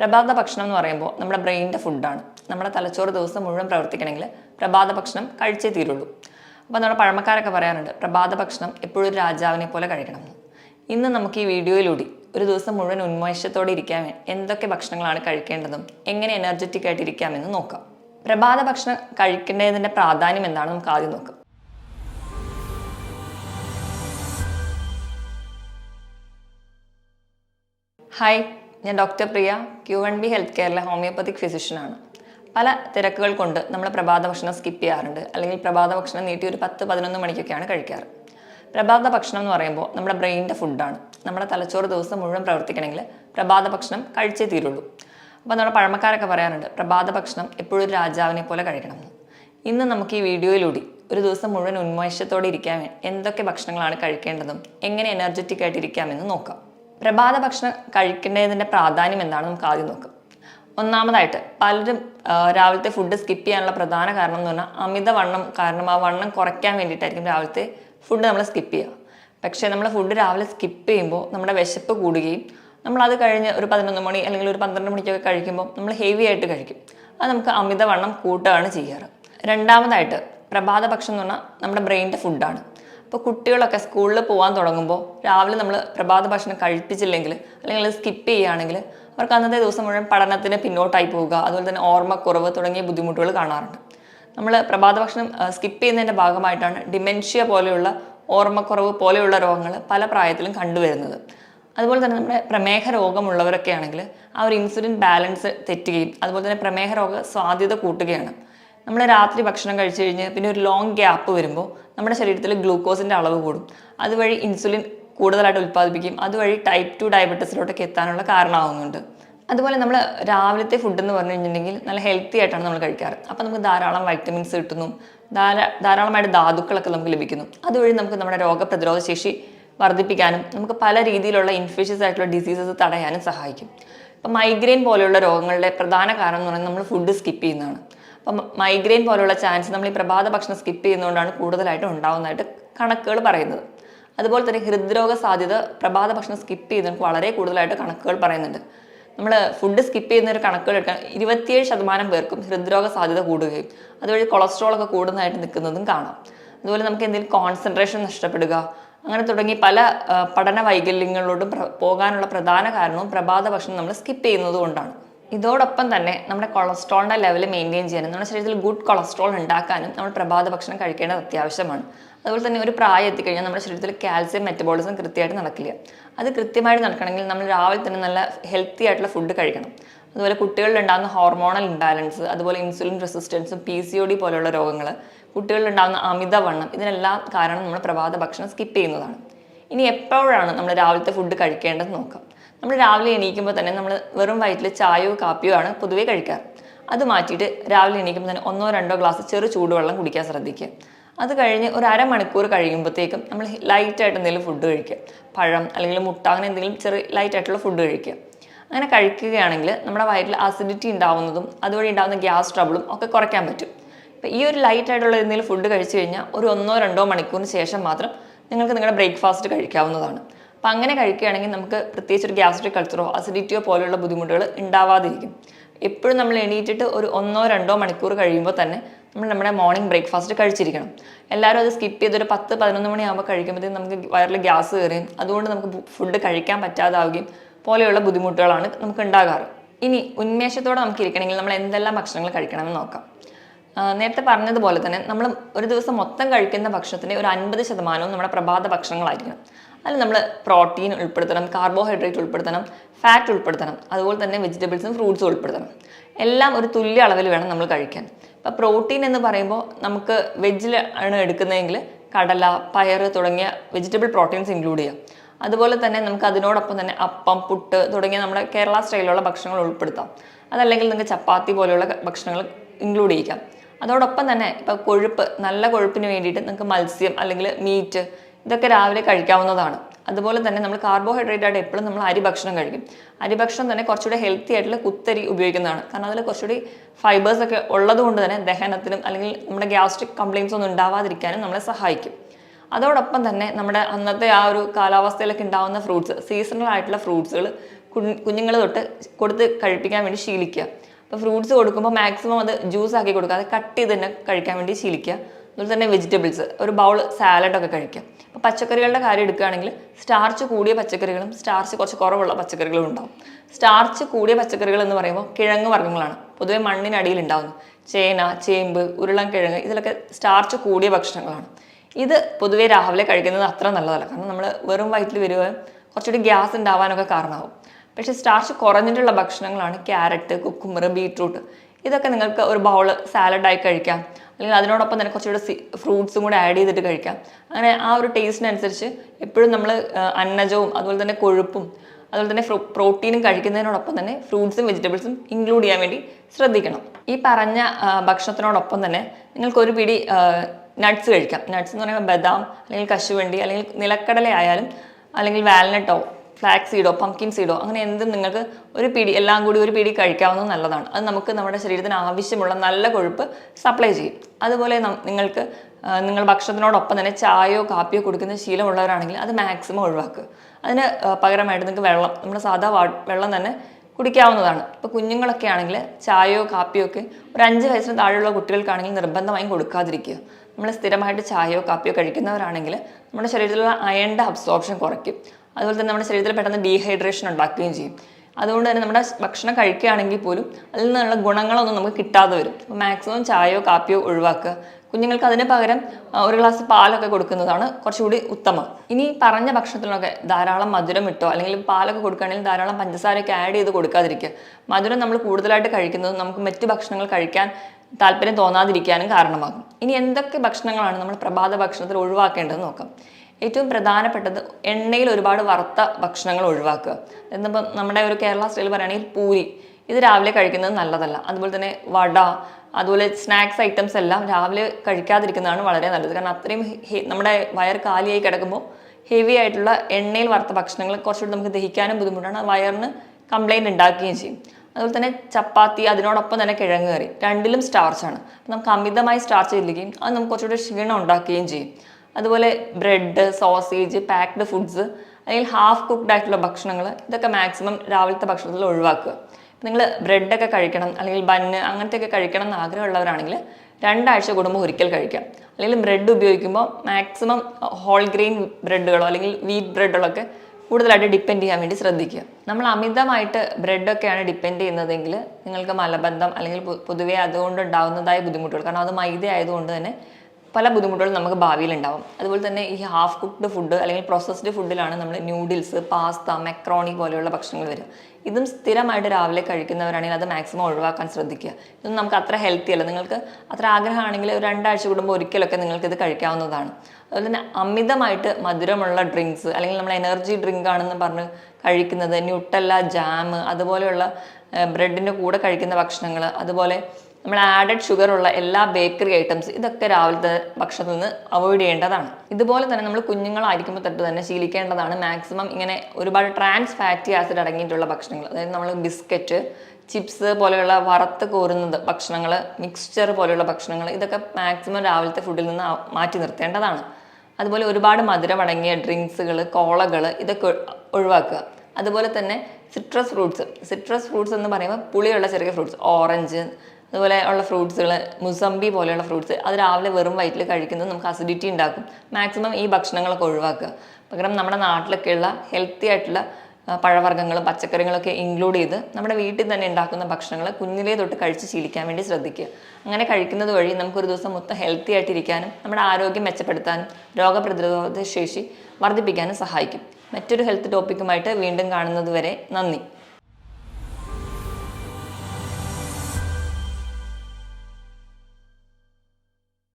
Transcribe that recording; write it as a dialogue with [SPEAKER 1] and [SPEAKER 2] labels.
[SPEAKER 1] പ്രഭാത ഭക്ഷണം എന്ന് പറയുമ്പോൾ നമ്മുടെ ബ്രെയിനിന്റെ ഫുഡാണ് നമ്മുടെ തലച്ചോറ് ദിവസം മുഴുവൻ പ്രവർത്തിക്കണമെങ്കിൽ പ്രഭാത ഭക്ഷണം കഴിച്ചേ തീരുള്ളൂ. അപ്പോൾ നമ്മുടെ പഴമക്കാരൊക്കെ പറയാറുണ്ട് പ്രഭാത ഭക്ഷണം എപ്പോഴും ഒരു രാജാവിനെ പോലെ കഴിക്കണം. എന്ന് ഇന്ന് നമുക്ക് ഈ വീഡിയോയിലൂടെ ഒരു ദിവസം മുഴുവൻ ഉന്മേഷത്തോടെ ഇരിക്കാൻ എന്തൊക്കെ ഭക്ഷണങ്ങളാണ് കഴിക്കേണ്ടതും എങ്ങനെ എനർജറ്റിക് ആയിട്ട് ഇരിക്കാമെന്ന് നോക്കാം. പ്രഭാത ഭക്ഷണം കഴിക്കേണ്ടതിന്റെ പ്രാധാന്യം എന്താണെന്ന് നമുക്ക് ആദ്യം നോക്കാം. ഹായ് ഞാൻ doctor Priya Q N B health കെയറിലെ homeopathic ഫിസിഷ്യനാണ് പല തിരക്കുകൾ കൊണ്ട് നമ്മൾ പ്രഭാത ഭക്ഷണം സ്കിപ്പ് ചെയ്യാറുണ്ട്. അല്ലെങ്കിൽ പ്രഭാത ഭക്ഷണം നീട്ടി ഒരു പത്ത് പതിനൊന്ന് മണിക്കൊക്കെയാണ് കഴിക്കാറ്. പ്രഭാത ഭക്ഷണം എന്ന് പറയുമ്പോൾ നമ്മുടെ ബ്രെയിനിന്റെ ഫുഡാണ് നമ്മുടെ തലച്ചോറ് ദിവസം മുഴുവൻ പ്രവർത്തിക്കണമെങ്കിൽ പ്രഭാത ഭക്ഷണം കഴിച്ചേ തീരുള്ളൂ. അപ്പോൾ നമ്മുടെ പഴമക്കാരൊക്കെ പറയാറുണ്ട് പ്രഭാത ഭക്ഷണം എപ്പോഴും ഒരു രാജാവിനെ പോലെ കഴിക്കണം എന്ന്. ഇന്ന് നമുക്ക് ഈ വീഡിയോയിലൂടെ ഒരു ദിവസം മുഴുവൻ ഉന്മേഷത്തോടെ ഇരിക്കാൻ എന്തൊക്കെ ഭക്ഷണങ്ങളാണ് കഴിക്കേണ്ടതും എങ്ങനെ എനർജറ്റിക് ആയിട്ട് ഇരിക്കാമെന്ന് നോക്കാം. പ്രഭാത ഭക്ഷണം കഴിക്കേണ്ടതിന്റെ പ്രാധാന്യം എന്താണ് നമുക്ക് ആദ്യം നോക്കാം. ഒന്നാമതായിട്ട് പലരും രാവിലത്തെ ഫുഡ് സ്കിപ്പ് ചെയ്യാനുള്ള പ്രധാന കാരണം എന്ന് പറഞ്ഞാൽ അമിതവണ്ണം കാരണം ആ വണ്ണം കുറയ്ക്കാൻ വേണ്ടിയിട്ടായിരിക്കും രാവിലത്തെ ഫുഡ് നമ്മൾ സ്കിപ്പ് ചെയ്യുക. പക്ഷേ നമ്മൾ ഫുഡ് രാവിലെ സ്കിപ്പ് ചെയ്യുമ്പോൾ നമ്മുടെ വിശപ്പ് കൂടുകയും നമ്മൾ കഴിഞ്ഞ് ഒരു പതിനൊന്ന് മണി അല്ലെങ്കിൽ ഒരു പന്ത്രണ്ട് മണിക്കൊക്കെ കഴിക്കുമ്പോൾ നമ്മൾ ഹെവി ആയിട്ട് കഴിക്കും. അത് നമുക്ക് അമിതവണ്ണം കൂട്ടുകയാണ് ചെയ്യാറ്. രണ്ടാമതായിട്ട് പ്രഭാത ഭക്ഷണം എന്ന് പറഞ്ഞാൽ നമ്മുടെ ബ്രെയിനിന്റെ ഫുഡാണ് അപ്പോൾ കുട്ടികളൊക്കെ സ്കൂളിൽ പോകാൻ തുടങ്ങുമ്പോൾ രാവിലെ നമ്മൾ പ്രഭാത ഭക്ഷണം കഴിപ്പിച്ചില്ലെങ്കിൽ അല്ലെങ്കിൽ സ്കിപ്പ് ചെയ്യുകയാണെങ്കിൽ അവർക്ക് അന്നത്തെ ദിവസം മുഴുവൻ പഠനത്തിന് പിന്നോട്ടായി പോവുക അതുപോലെ തന്നെ ഓർമ്മക്കുറവ് തുടങ്ങിയ ബുദ്ധിമുട്ടുകൾ കാണാറുണ്ട്. നമ്മൾ പ്രഭാത ഭക്ഷണം സ്കിപ്പ് ചെയ്യുന്നതിന്റെ ഭാഗമായിട്ടാണ് ഡിമെൻഷ്യ പോലെയുള്ള ഓർമ്മക്കുറവ് പോലെയുള്ള രോഗങ്ങൾ പല പ്രായത്തിലും കണ്ടുവരുന്നത്. അതുപോലെ തന്നെ നമ്മുടെ പ്രമേഹ രോഗമുള്ളവരൊക്കെ ആണെങ്കിൽ ആ ഒരു ഇൻസുലിൻ ബാലൻസ് തെറ്റുകയും അതുപോലെ തന്നെ പ്രമേഹ രോഗ സാധ്യത കൂട്ടുകയാണ്. നമ്മൾ രാത്രി ഭക്ഷണം കഴിച്ചു കഴിഞ്ഞ് പിന്നെ ഒരു ലോങ് ഗ്യാപ്പ് വരുമ്പോൾ നമ്മുടെ ശരീരത്തിൽ ഗ്ലൂക്കോസിന്റെ അളവ് കൂടും. അതുവഴി ഇൻസുലിൻ കൂടുതലായിട്ട് ഉൽപ്പാദിപ്പിക്കും. അതുവഴി ടൈപ്പ് ടു ഡയബറ്റീസിലോട്ടൊക്കെ എത്താനുള്ള കാരണമാവുന്നുണ്ട്. അതുപോലെ നമ്മൾ രാവിലത്തെ ഫുഡ് എന്ന് പറഞ്ഞു കഴിഞ്ഞിട്ടുണ്ടെങ്കിൽ നല്ല ഹെൽത്തി ആയിട്ടാണ് നമ്മൾ കഴിക്കാറ്. അപ്പോൾ നമുക്ക് ധാരാളം വൈറ്റമിൻസ് കിട്ടുന്നു. ധാരാ ധാരാളമായിട്ട് ധാതുക്കളൊക്കെ നമുക്ക് ലഭിക്കുന്നു. അതുവഴി നമുക്ക് നമ്മുടെ രോഗപ്രതിരോധ ശേഷി വർദ്ധിപ്പിക്കാനും നമുക്ക് പല രീതിയിലുള്ള ഇൻഫെഷ്യസ് ആയിട്ടുള്ള ഡിസീസസ് തടയാനും സഹായിക്കും. ഇപ്പം മൈഗ്രെയിൻ പോലെയുള്ള രോഗങ്ങളുടെ പ്രധാന കാരണം എന്ന് പറയുന്നത് നമ്മൾ ഫുഡ് സ്കിപ്പ് ചെയ്യുന്നതാണ്. അപ്പം മൈഗ്രെയിൻ പോലുള്ള ചാൻസ് നമ്മൾ ഈ പ്രഭാത ഭക്ഷണം സ്കിപ്പ് ചെയ്യുന്നതുകൊണ്ടാണ് കൂടുതലായിട്ട് ഉണ്ടാകുന്നതായിട്ട് കണക്കുകൾ പറയുന്നത്. അതുപോലെ തന്നെ ഹൃദ്രോഗ സാധ്യത പ്രഭാത ഭക്ഷണം സ്കിപ്പ് ചെയ്യുന്നവർക്ക് വളരെ കൂടുതലായിട്ട് കണക്കുകൾ പറയുന്നുണ്ട്. നമ്മൾ ഫുഡ് സ്കിപ്പ് ചെയ്യുന്ന ഒരു കണക്കുകൾ എടുക്കാൻ ഇരുപത്തിയേഴ് ശതമാനം പേർക്കും ഹൃദ്രോഗ സാധ്യത കൂടുകയും അതുവഴി കൊളസ്ട്രോൾ ഒക്കെ കൂടുന്നതായിട്ട് നിൽക്കുന്നതും കാണാം. അതുപോലെ നമുക്ക് എന്തെങ്കിലും കോൺസെൻട്രേഷൻ നഷ്ടപ്പെടുക അങ്ങനെ തുടങ്ങി പല പഠന വൈകല്യങ്ങളിലോട്ടും പോകാനുള്ള പ്രധാന കാരണവും പ്രഭാത ഭക്ഷണം നമ്മൾ സ്കിപ്പ് ചെയ്യുന്നത് കൊണ്ടാണ് ഇതോടൊപ്പം തന്നെ നമ്മുടെ കൊളസ്ട്രോളിന്റെ ലെവൽ മെയിന്റെയിൻ ചെയ്യാനും നമ്മുടെ ശരീരത്തിൽ ഗുഡ് കൊളസ്ട്രോൾ ഉണ്ടാക്കാനും നമ്മൾ പ്രഭാത ഭക്ഷണം കഴിക്കേണ്ടത് അത്യാവശ്യമാണ്. അതുപോലെ തന്നെ ഒരു പ്രായം എത്തിക്കഴിഞ്ഞാൽ നമ്മുടെ ശരീരത്തിൽ കാൽസ്യം മെറ്റബോളിസം കൃത്യമായിട്ട് നടക്കില്ല. അത് കൃത്യമായിട്ട് നടക്കണമെങ്കിൽ നമ്മൾ രാവിലെ തന്നെ നല്ല ഹെൽത്തി ആയിട്ടുള്ള ഫുഡ് കഴിക്കണം. അതുപോലെ കുട്ടികളിൽ ഉണ്ടാകുന്ന ഹോർമോണൽ ഇംബാലൻസ് അതുപോലെ ഇൻസുലിൻ റെസിസ്റ്റൻസും പി സി ഒ ഡി പോലെയുള്ള രോഗങ്ങൾ കുട്ടികളിൽ ഉണ്ടാകുന്ന അമിതവണ്ണം ഇതിനെല്ലാം കാരണം നമ്മൾ പ്രഭാത ഭക്ഷണം സ്കിപ്പ് ചെയ്യുന്നതാണ്. ഇനി എപ്പോഴാണ് നമ്മൾ രാവിലത്തെ ഫുഡ് കഴിക്കേണ്ടതെന്ന് നോക്കാം. നമ്മൾ രാവിലെ എണീക്കുമ്പോൾ തന്നെ നമ്മൾ വെറും വയറ്റിൽ ചായയോ കാപ്പിയോ ആണ് പൊതുവേ കഴിക്കാറ്. അത് മാറ്റിയിട്ട് രാവിലെ എണീക്കുമ്പോൾ തന്നെ ഒന്നോ രണ്ടോ ഗ്ലാസ് ചെറു ചൂടുവെള്ളം കുടിക്കാൻ ശ്രദ്ധിക്കുക. അത് കഴിഞ്ഞ് ഒരു അരമണിക്കൂർ കഴിയുമ്പോഴത്തേക്കും നമ്മൾ ലൈറ്റായിട്ട് എന്തെങ്കിലും ഫുഡ് കഴിക്കുക. പഴം അല്ലെങ്കിൽ മുട്ട അങ്ങനെ എന്തെങ്കിലും ചെറിയ ലൈറ്റായിട്ടുള്ള ഫുഡ് കഴിക്കുക. അങ്ങനെ കഴിക്കുകയാണെങ്കിൽ നമ്മുടെ വയറ്റിൽ ആസിഡിറ്റി ഉണ്ടാവുന്നതും അതുവഴി ഉണ്ടാകുന്ന ഗ്യാസ് ട്രബിളും ഒക്കെ കുറയ്ക്കാൻ പറ്റും. അപ്പോൾ ഈ ഒരു ലൈറ്റായിട്ടുള്ള എന്തെങ്കിലും ഫുഡ് കഴിച്ചു കഴിഞ്ഞാൽ ഒരു ഒന്നോ രണ്ടോ മണിക്കൂറിന് ശേഷം മാത്രം നിങ്ങൾക്ക് നിങ്ങളുടെ ബ്രേക്ക്ഫാസ്റ്റ് കഴിക്കാവുന്നതാണ്. അപ്പോൾ അങ്ങനെ കഴിക്കുകയാണെങ്കിൽ നമുക്ക് പ്രത്യേകിച്ച് ഒരു ഗ്യാസ്ട്രിക് കൾച്ചറോ അസിഡിറ്റിയോ പോലെയുള്ള ബുദ്ധിമുട്ടുകൾ ഉണ്ടാവാതിരിക്കും. എപ്പോഴും നമ്മൾ എണീറ്റിട്ട് ഒരു ഒന്നോ രണ്ടോ മണിക്കൂർ കഴിയുമ്പോൾ തന്നെ നമ്മൾ നമ്മുടെ മോർണിംഗ് ബ്രേക്ക്ഫാസ്റ്റ് കഴിച്ചിരിക്കണം. എല്ലാവരും അത് സ്കിപ്പ് ചെയ്തൊരു പത്ത് പതിനൊന്ന് മണിയാകുമ്പോൾ കഴിക്കുമ്പോഴത്തേക്കും നമുക്ക് വയറിൽ ഗ്യാസ് കയറുകയും അതുകൊണ്ട് നമുക്ക് ഫുഡ് കഴിക്കാൻ പറ്റാതാവുകയും പോലെയുള്ള ബുദ്ധിമുട്ടുകളാണ് നമുക്ക് ഉണ്ടാകാറ്. ഇനി ഉന്മേഷത്തോടെ നമുക്ക് ഇരിക്കണമെങ്കിൽ നമ്മൾ എന്തെല്ലാം ഭക്ഷണങ്ങൾ കഴിക്കണമെന്ന് നോക്കാം. നേരത്തെ പറഞ്ഞതുപോലെ തന്നെ നമ്മൾ ഒരു ദിവസം മൊത്തം കഴിക്കുന്ന ഭക്ഷണത്തിന്റെ ഒരു അൻപത് ശതമാനവും നമ്മുടെ പ്രഭാത ഭക്ഷണങ്ങളായിരിക്കണം. അതിൽ നമ്മൾ പ്രോട്ടീൻ ഉൾപ്പെടുത്തണം കാർബോഹൈഡ്രേറ്റ് ഉൾപ്പെടുത്തണം ഫാറ്റ് ഉൾപ്പെടുത്തണം അതുപോലെ തന്നെ വെജിറ്റബിൾസും ഫ്രൂട്ട്സും ഉൾപ്പെടുത്തണം. എല്ലാം ഒരു തുല്യ അളവിൽ വേണം നമ്മൾ കഴിക്കാൻ. ഇപ്പോൾ പ്രോട്ടീൻ എന്ന് പറയുമ്പോൾ നമുക്ക് വെജിൽ ആണ് എടുക്കുന്നതെങ്കിൽ കടല പയർ തുടങ്ങിയ വെജിറ്റബിൾ പ്രോട്ടീൻസ് ഇൻക്ലൂഡ് ചെയ്യാം. അതുപോലെ തന്നെ നമുക്ക് അതിനോടൊപ്പം തന്നെ അപ്പം പുട്ട് തുടങ്ങിയ നമ്മുടെ കേരള സ്റ്റൈലിലുള്ള ഭക്ഷണങ്ങൾ ഉൾപ്പെടുത്താം. അതല്ലെങ്കിൽ നിങ്ങൾക്ക് ചപ്പാത്തി പോലെയുള്ള ഭക്ഷണങ്ങൾ ഇൻക്ലൂഡ് ചെയ്യിക്കാം അതോടൊപ്പം തന്നെ ഇപ്പോൾ കൊഴുപ്പ് നല്ല കൊഴുപ്പിന് വേണ്ടിയിട്ട് നിങ്ങൾക്ക് മത്സ്യം അല്ലെങ്കിൽ മീറ്റ് ഇതൊക്കെ രാവിലെ കഴിക്കാവുന്നതാണ്. അതുപോലെ തന്നെ നമ്മൾ കാർബോഹൈഡ്രേറ്റ് ആയിട്ട് എപ്പോഴും നമ്മൾ അരി ഭക്ഷണം കഴിക്കും. അരി ഭക്ഷണം തന്നെ കുറച്ചുകൂടി ഹെൽത്തി ആയിട്ടുള്ള കുത്തരി ഉപയോഗിക്കുന്നതാണ്. കാരണം അതിൽ കുറച്ചുകൂടി ഫൈബേഴ്സ് ഒക്കെ ഉള്ളത് കൊണ്ട് തന്നെ ദഹനത്തിനും അല്ലെങ്കിൽ നമ്മുടെ ഗ്യാസ്ട്രിക് കംപ്ലയിൻസ് ഒന്നും ഉണ്ടാവാതിരിക്കാനും നമ്മളെ സഹായിക്കും. അതോടൊപ്പം തന്നെ നമ്മുടെ അന്നത്തെ ആ ഒരു കാലാവസ്ഥയിലൊക്കെ ഉണ്ടാവുന്ന ഫ്രൂട്ട്സ് സീസണൽ ആയിട്ടുള്ള ഫ്രൂട്ട്സുകൾ കുഞ്ഞുങ്ങൾ തൊട്ട് കൊടുത്ത് കഴിപ്പിക്കാൻ വേണ്ടി ശീലിക്കുക. അപ്പോൾ ഫ്രൂട്ട്സ് കൊടുക്കുമ്പോൾ മാക്സിമം അത് ജ്യൂസ് ആക്കി കൊടുക്കുക. അത് കട്ട് ചെയ്ത് തന്നെ കഴിക്കാൻ വേണ്ടി ശീലിക്കുക. അതുപോലെ തന്നെ വെജിറ്റബിൾസ് ഒരു ബൗൾ സാലഡൊക്കെ കഴിക്കാം അപ്പോൾ പച്ചക്കറികളുടെ കാര്യം എടുക്കുകയാണെങ്കിൽ സ്റ്റാർച്ച് കൂടിയ പച്ചക്കറികളും സ്റ്റാർച്ച് കുറച്ച് കുറവുള്ള പച്ചക്കറികളും ഉണ്ടാവും. സ്റ്റാർച്ച് കൂടിയ പച്ചക്കറികൾ എന്ന് പറയുമ്പോൾ കിഴങ്ങ് വർഗങ്ങളാണ്. പൊതുവെ മണ്ണിനടിയിൽ ഉണ്ടാകുന്നു ചേന ചേമ്പ് ഉരുളൻകിഴങ്ങ് ഇതിലൊക്കെ സ്റ്റാർച്ച് കൂടിയ ഭക്ഷണങ്ങളാണ്. ഇത് പൊതുവേ രാവിലെ കഴിക്കുന്നത് അത്ര നല്ലതല്ല. കാരണം നമ്മൾ വെറും വയറ്റിൽ വരികയും കുറച്ചുകൂടി ഗ്യാസ് ഉണ്ടാവാനൊക്കെ കാരണമാവും. പക്ഷേ സ്റ്റാർച്ച് കുറഞ്ഞിട്ടുള്ള ഭക്ഷണങ്ങളാണ് ക്യാരറ്റ് കുക്കുമ്പർ ബീറ്റ്റൂട്ട് ഇതൊക്കെ നിങ്ങൾക്ക് ഒരു ബൗൾ സാലഡായി കഴിക്കാം. അല്ലെങ്കിൽ അതിനോടൊപ്പം തന്നെ കുറച്ചുകൂടെ ഫ്രൂട്ട്സും കൂടെ ആഡ് ചെയ്തിട്ട് കഴിക്കാം. അങ്ങനെ ആ ഒരു ടേസ്റ്റിനനുസരിച്ച് എപ്പോഴും നമ്മൾ അന്നജവും അതുപോലെ തന്നെ കൊഴുപ്പും അതുപോലെ തന്നെ പ്രോട്ടീനും കഴിക്കുന്നതിനോടൊപ്പം തന്നെ ഫ്രൂട്ട്സും വെജിറ്റബിൾസും ഇൻക്ലൂഡ് ചെയ്യാൻ വേണ്ടി ശ്രദ്ധിക്കണം. ഈ പറഞ്ഞ ഭക്ഷണത്തിനോടൊപ്പം തന്നെ നിങ്ങൾക്ക് ഒരു പിടി നട്ട്സ് കഴിക്കാം. നട്ട്സ് എന്ന് പറയുമ്പോൾ ബദാം അല്ലെങ്കിൽ കശുവണ്ടി അല്ലെങ്കിൽ നിലക്കടല ആയാലും അല്ലെങ്കിൽ വാൽനട്ടോ ഫ്ലാക്സ് സീഡോ പംകിൻ സീഡോ അങ്ങനെ എന്തും നിങ്ങൾക്ക് ഒരു പിടി എല്ലാം കൂടി ഒരു പിടി കഴിക്കാവുന്നത് നല്ലതാണ്. അത് നമുക്ക് നമ്മുടെ ശരീരത്തിന് ആവശ്യമുള്ള നല്ല കൊഴുപ്പ് സപ്ലൈ ചെയ്യും. അതുപോലെ നിങ്ങൾക്ക് നിങ്ങൾ ഭക്ഷണത്തിനോടൊപ്പം തന്നെ ചായയോ കാപ്പിയോ കൊടുക്കുന്ന ശീലമുള്ളവരാണെങ്കിൽ അത് മാക്സിമം ഒഴിവാക്കുക. അതിന് പകരമായിട്ട് നിങ്ങൾക്ക് വെള്ളം നമ്മുടെ സാധാ വെള്ളം തന്നെ കുടിക്കാവുന്നതാണ്. ഇപ്പോൾ കുഞ്ഞുങ്ങളൊക്കെ ആണെങ്കിൽ ചായയോ കാപ്പിയോ ഒക്കെ ഒരു അഞ്ച് വയസ്സിന് താഴെയുള്ള കുട്ടികൾക്കാണെങ്കിൽ നിർബന്ധമായും കൊടുക്കാതിരിക്കുക. നമ്മൾ സ്ഥിരമായിട്ട് ചായയോ കാപ്പിയോ കഴിക്കുന്നവരാണെങ്കിൽ നമ്മുടെ ശരീരത്തിലുള്ള അയണിന്റെ അബ്സോർപ്ഷൻ കുറയ്ക്കും. അതുപോലെ തന്നെ നമ്മുടെ ശരീരത്തിൽ പെട്ടെന്ന് ഡീഹൈഡ്രേഷൻ ഉണ്ടാക്കുകയും ചെയ്യും. അതുകൊണ്ട് തന്നെ നമ്മുടെ ഭക്ഷണം കഴിക്കുകയാണെങ്കിൽ പോലും അതിൽ നിന്നുള്ള ഗുണങ്ങളൊന്നും നമുക്ക് കിട്ടാതെ വരും. മാക്സിമം ചായയോ കാപ്പിയോ ഒഴിവാക്കുക. കുഞ്ഞുങ്ങൾക്ക് അതിന് പകരം ഒരു ഗ്ലാസ് പാലൊക്കെ കൊടുക്കുന്നതാണ് കുറച്ചുകൂടി ഉത്തമം. ഇനി പറഞ്ഞ ഭക്ഷണത്തിനൊക്കെ ധാരാളം മധുരം ഇട്ടോ അല്ലെങ്കിൽ പാലൊക്കെ കൊടുക്കുകയാണെങ്കിൽ ധാരാളം പഞ്ചസാരയൊക്കെ ആഡ് ചെയ്ത് കൊടുക്കാതിരിക്കുക. മധുരം നമ്മൾ കൂടുതലായിട്ട് കഴിക്കുന്നത് നമുക്ക് മറ്റ് ഭക്ഷണങ്ങൾ കഴിക്കാൻ താല്പര്യം തോന്നാതിരിക്കാനും കാരണമാകും. ഇനി എന്തൊക്കെ ഭക്ഷണങ്ങളാണ് നമ്മൾ പ്രഭാത ഭക്ഷണത്തിൽ ഒഴിവാക്കേണ്ടതെന്ന് നോക്കാം. ഏറ്റവും പ്രധാനപ്പെട്ടത് എണ്ണയിൽ ഒരുപാട് വറുത്ത ഭക്ഷണങ്ങൾ ഒഴിവാക്കുക. എന്നിപ്പം നമ്മുടെ ഒരു കേരള സ്റ്റൈൽ പറയുകയാണെങ്കിൽ പൂരി ഇത് രാവിലെ കഴിക്കുന്നത് നല്ലതല്ല. അതുപോലെ തന്നെ വട അതുപോലെ സ്നാക്സ് ഐറ്റംസ് എല്ലാം രാവിലെ കഴിക്കാതിരിക്കുന്നതാണ് വളരെ നല്ലത്. കാരണം അത്രയും നമ്മുടെ വയർ കാലിയായി കിടക്കുമ്പോൾ ഹെവി ആയിട്ടുള്ള എണ്ണയിൽ വറുത്ത ഭക്ഷണങ്ങൾ കുറച്ചുകൂടി നമുക്ക് ദഹിക്കാനും ബുദ്ധിമുട്ടാണ്. വയറിന് കംപ്ലൈന്റ് ഉണ്ടാക്കുകയും ചെയ്യും. അതുപോലെ തന്നെ ചപ്പാത്തി അതിനോടൊപ്പം തന്നെ കിഴങ്ങ് കറി രണ്ടിലും സ്റ്റാർച്ചാണ് നമുക്ക് അമിതമായി സ്റ്റാർച്ച് ചെല്ലുകയും അത് നമുക്ക് കുറച്ചുകൂടി ക്ഷീണം ഉണ്ടാക്കുകയും ചെയ്യും. അതുപോലെ ബ്രെഡ് സോസേജ് പാക്ക്ഡ് ഫുഡ്സ് അല്ലെങ്കിൽ ഹാഫ് കുക്ക്ഡ് ആയിട്ടുള്ള ഭക്ഷണങ്ങൾ ഇതൊക്കെ മാക്സിമം രാവിലത്തെ ഭക്ഷണത്തിൽ ഒഴിവാക്കുക. നിങ്ങൾ ബ്രെഡൊക്കെ കഴിക്കണം അല്ലെങ്കിൽ ബന്ന് അങ്ങനത്തെയൊക്കെ കഴിക്കണം എന്ന് ആഗ്രഹമുള്ളവരാണെങ്കിൽ രണ്ടാഴ്ച കൂടുമ്പോൾ ഒരിക്കൽ കഴിക്കാം. അല്ലെങ്കിൽ ബ്രെഡ് ഉപയോഗിക്കുമ്പോൾ മാക്സിമം ഹോൾ ഗ്രെയിൻ ബ്രെഡുകളോ അല്ലെങ്കിൽ വീറ്റ് ബ്രെഡുകളൊക്കെ കൂടുതലായിട്ട് ഡിപ്പെൻഡ് ചെയ്യാൻ വേണ്ടി ശ്രദ്ധിക്കുക. നമ്മൾ അമിതമായിട്ട് ബ്രെഡൊക്കെയാണ് ഡിപ്പെൻഡ് ചെയ്യുന്നതെങ്കിൽ നിങ്ങൾക്ക് മലബന്ധം അല്ലെങ്കിൽ പൊതുവേ അതുകൊണ്ട് ഉണ്ടാകുന്നതായ ബുദ്ധിമുട്ടുകൾ കാരണം അത് മൈദ ആയതുകൊണ്ട് തന്നെ പല ബുദ്ധിമുട്ടുകളും നമുക്ക് ഭാവിയിൽ ഉണ്ടാവും അതുപോലെ തന്നെ ഈ ഹാഫ് കുക്ക്ഡ് ഫുഡ് അല്ലെങ്കിൽ പ്രോസസ്ഡ് ഫുഡിലാണ് നമ്മൾ ന്യൂഡിൽസ് പാസ്ത മെക്രോണി പോലെയുള്ള ഭക്ഷണങ്ങൾ വരിക. ഇതും സ്ഥിരമായിട്ട് രാവിലെ കഴിക്കുന്നവരാണെങ്കിൽ അത് മാക്സിമം ഒഴിവാക്കാൻ ശ്രദ്ധിക്കുക. ഇതൊന്നും നമുക്ക് അത്ര ഹെൽത്തി അല്ല. നിങ്ങൾക്ക് അത്ര ആഗ്രഹമാണെങ്കിൽ ഒരു രണ്ടാഴ്ച കൂടുമ്പോൾ ഒരിക്കലൊക്കെ നിങ്ങൾക്ക് ഇത് കഴിക്കാവുന്നതാണ്. അതുപോലെ തന്നെ അമിതമായിട്ട് മധുരമുള്ള ഡ്രിങ്ക്സ് അല്ലെങ്കിൽ നമ്മൾ എനർജി ഡ്രിങ്ക് ആണെന്ന് പറഞ്ഞ് കഴിക്കുന്നത് ന്യൂട്ടല്ല ജാം അതുപോലെയുള്ള ബ്രെഡിന്റെ കൂടെ കഴിക്കുന്ന ഭക്ഷണങ്ങൾ അതുപോലെ നമ്മൾ ആഡഡ് ഷുഗർ ഉള്ള എല്ലാ ബേക്കറി ഐറ്റംസ് ഇതൊക്കെ രാവിലത്തെ ഭക്ഷണത്തിൽ നിന്ന് അവോയ്ഡ് ചെയ്യേണ്ടതാണ്. ഇതുപോലെ തന്നെ നമ്മൾ കുഞ്ഞുങ്ങളായിരിക്കുമ്പോൾ തൊട്ട് തന്നെ ശീലിക്കേണ്ടതാണ് മാക്സിമം ഇങ്ങനെ ഒരുപാട് ട്രാൻസ് ഫാറ്റി ആസിഡ് അടങ്ങിയിട്ടുള്ള ഭക്ഷണങ്ങൾ. അതായത് നമ്മൾ ബിസ്ക്കറ്റ് ചിപ്സ് പോലെയുള്ള വറുത്ത് കോരുന്നത് ഭക്ഷണങ്ങൾ മിക്സ്ചർ പോലെയുള്ള ഭക്ഷണങ്ങൾ ഇതൊക്കെ മാക്സിമം രാവിലത്തെ ഫുഡിൽ നിന്ന് മാറ്റി നിർത്തേണ്ടതാണ്. അതുപോലെ ഒരുപാട് മധുരമടങ്ങിയ ഡ്രിങ്ക്സുകൾ കോളകൾ ഇതൊക്കെ ഒഴിവാക്കുക. അതുപോലെ തന്നെ സിട്രസ് ഫ്രൂട്ട്സ് സിട്രസ് ഫ്രൂട്ട്സ് എന്ന് പറയുമ്പോൾ പുളിയുള്ള ചെറിയ ഫ്രൂട്ട്സ് ഓറഞ്ച് അതുപോലെ ഉള്ള ഫ്രൂട്ട്സുകൾ മുസംബി പോലെയുള്ള ഫ്രൂട്ട്സ് അത് രാവിലെ വെറും വയറ്റിൽ കഴിക്കുന്നത് നമുക്ക് അസിഡിറ്റി ഉണ്ടാക്കും. മാക്സിമം ഈ ഭക്ഷണങ്ങളൊക്കെ ഒഴിവാക്കുക. പകരം നമ്മുടെ നാട്ടിലൊക്കെയുള്ള ഹെൽത്തി ആയിട്ടുള്ള പഴവർഗങ്ങളും പച്ചക്കറികളൊക്കെ ഇൻക്ലൂഡ് ചെയ്ത് നമ്മുടെ വീട്ടിൽ തന്നെ ഉണ്ടാക്കുന്ന ഭക്ഷണങ്ങൾ കുഞ്ഞിലേ തൊട്ട് കഴിച്ച് ശീലിക്കാൻ വേണ്ടി ശ്രദ്ധിക്കുക. അങ്ങനെ കഴിക്കുന്നത് വഴി നമുക്കൊരു ദിവസം മൊത്തം ഹെൽത്തി ആയിട്ടിരിക്കാനും നമ്മുടെ ആരോഗ്യം മെച്ചപ്പെടുത്താനും രോഗപ്രതിരോധ ശേഷി വർദ്ധിപ്പിക്കാനും സഹായിക്കും. മറ്റൊരു ഹെൽത്ത് ടോപ്പിക്കുമായിട്ട് വീണ്ടും കാണുന്നത് വരെ നന്ദി.